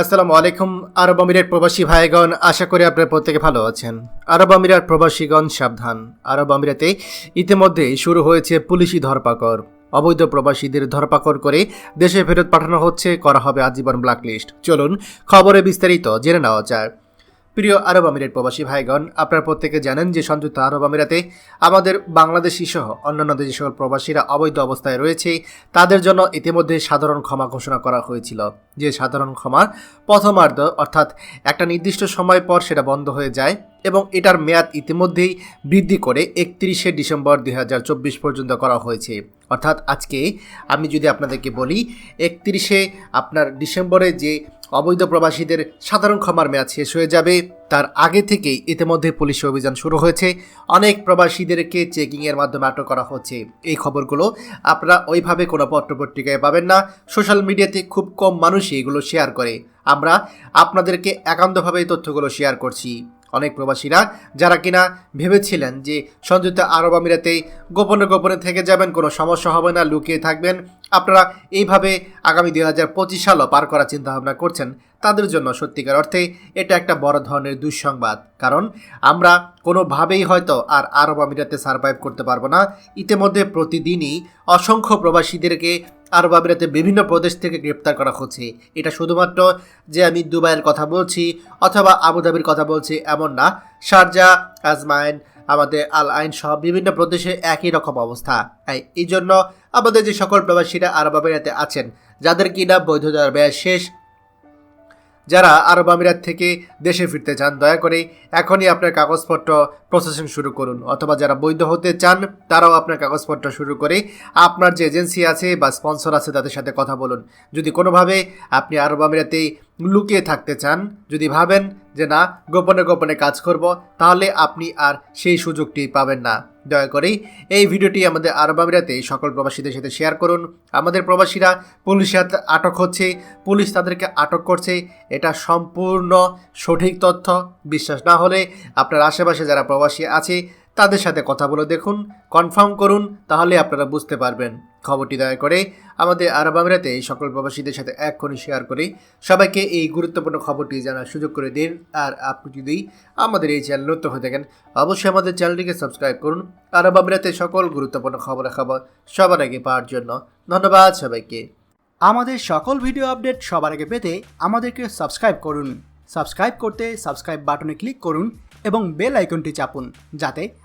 আসসালামু আলাইকুম, আরব আমিরের প্রবাসী ভাইগণ, আশা করি আপনার প্রত্যেকে ভালো আছেন। আরব আমিরার প্রবাসীগণ, সাবধান। আরব আমিরাতে ইতিমধ্যে শুরু হয়েছে পুলিশি ধরপাকড়। অবৈধ প্রবাসীদের ধরপাকড় করে দেশে ফেরত পাঠানো হচ্ছে, করা হবে আজীবন ব্ল্যাকলিস্ট চলুন, খবরে বিস্তারিত জেনে নেওয়া যায় প্রিয় আরব আমিরের প্রবাসী ভাইগণ, আপনারা প্রত্যেকে জানেন যে সংযুক্ত আরব আমিরাতে আমাদের বাংলাদেশি সহ অন্যান্য যে সকল প্রবাসীরা অবৈধ অবস্থায় রয়েছে। তাদের জন্য ইতিমধ্যে সাধারণ ক্ষমা ঘোষণা করা হয়েছিল। যে সাধারণ ক্ষমা প্রথমার্ধ অর্থাৎ একটা নির্দিষ্ট সময় পর সেটা বন্ধ হয়ে যায়। এবং এটার মেয়াদ ইতিমধ্যেই বৃদ্ধি করে একত্রিশে ডিসেম্বর দুই হাজার চব্বিশ পর্যন্ত করা হয়েছে। অর্থাৎ আজকে আমি যদি আপনাদেরকে বলি, একত্রিশে আপনার ডিসেম্বরে যে অবৈধ প্রবাসীদের সাধারণ ক্ষমার মেয়াদ শেষ হয়ে যাবে, তার আগে থেকেই ইতিমধ্যে পুলিশ অভিযান শুরু হয়েছে। অনেক প্রবাসীদেরকে চেকিংয়ের মাধ্যমে আটক করা হচ্ছে। এই খবরগুলো আপনারা ওইভাবে কোনো পত্রপত্রিকায় পাবেন না। সোশ্যাল মিডিয়াতে খুব কম মানুষই এগুলো শেয়ার করে। আমরা আপনাদেরকে একান্তভাবে তথ্যগুলো শেয়ার করছি। অনেক প্রবাসীরা, যারা কিনা ভেবেছিলেন যে সংযুক্ত আরব আমিরাতে গোপনে গোপনে থেকে যাবেন, কোনো সমস্যা হবে না, লুকিয়ে থাকবেন। আপনারা এইভাবে আগামী দুই হাজার পঁচিশ সালও পার করার চিন্তাভাবনা করছেন, তাদের জন্য সত্যিকার অর্থে এটা একটা বড় ধরনের দুঃসংবাদ। কারণ আমরা কোনোভাবেই হয়তো আর আরব আমিরাতে সার্ভাইভ করতে পারব না। ইতিমধ্যে প্রতিদিনই অসংখ্য প্রবাসীদেরকে আরব আমিরাতে বিভিন্ন প্রদেশ থেকে গ্রেপ্তার করা হচ্ছে। এটা শুধুমাত্র যে আমি দুবাইয়ের কথা বলছি অথবা আবুধাবির কথা বলছি এমন না। শারজা, আজমাইন, আমাদের আল আইন সহ বিভিন্ন প্রদেশে একই রকম অবস্থা। তাই এই জন্য আমাদের যে সকল প্রবাসীরা আরব আমিরাতে আছেন, যাদের কিনা বৈধতার ব্যয় শেষ যারা আরব আমিরাত থেকে দেশে ফিরতে চান, দয়া করে এখনই আপনার কাগজপত্র প্রসেসিং শুরু করুন। অথবা যারা বৈধ হতে চান, তারাও আপনার কাগজপত্র শুরু করে আপনার যে এজেন্সি আছে বা স্পন্সর আছে, তাদের সাথে কথা বলুন। যদি কোনোভাবে আপনি আরব আমিরাতে লুকিয়ে থাকতে চান, যদি ভাবেন যে না, গোপনে গোপনে কাজ করব, তাহলে আপনি আর সেই সুযোগটি পাবেন না। দয়া করে এই ভিডিওটি আমাদের আরব আমিরাতে সকল প্রবাসীদের সাথে শেয়ার করুন। আমাদের প্রবাসীরা পুলিশের হাতে আটক হচ্ছে, পুলিশ তাদেরকে আটক করছে। এটা সম্পূর্ণ সঠিক তথ্য। বিশ্বাস না হলে আপনার আশেপাশে যারা প্রবাসী আছে তাদের সাথে কথা বলে দেখুন কনফার্ম করুন, তাহলে আপনারা বুঝতে পারবেন। খবরটি দয়া করে আমাদের আরব আমিরাতে এই সকল প্রবাসীদের সাথে এক্ষুনি শেয়ার করে সবাইকে এই গুরুত্বপূর্ণ খবরটি জানার সুযোগ করে দিন। আর আপনি যদি আমাদের এই চ্যানেল নতুন হয়ে থাকেন, অবশ্যই আমাদের চ্যানেলটিকে সাবস্ক্রাইব করুন। আরব আমিরাতে সকল গুরুত্বপূর্ণ খবর খবরাখবর সবার আগে পাওয়ার জন্য ধন্যবাদ সবাইকে। আমাদের সকল ভিডিও আপডেট সবার আগে পেতে আমাদেরকে সাবস্ক্রাইব করুন। সাবস্ক্রাইব করতে সাবস্ক্রাইব বাটনে ক্লিক করুন এবং বেল আইকনটি চাপুন, যাতে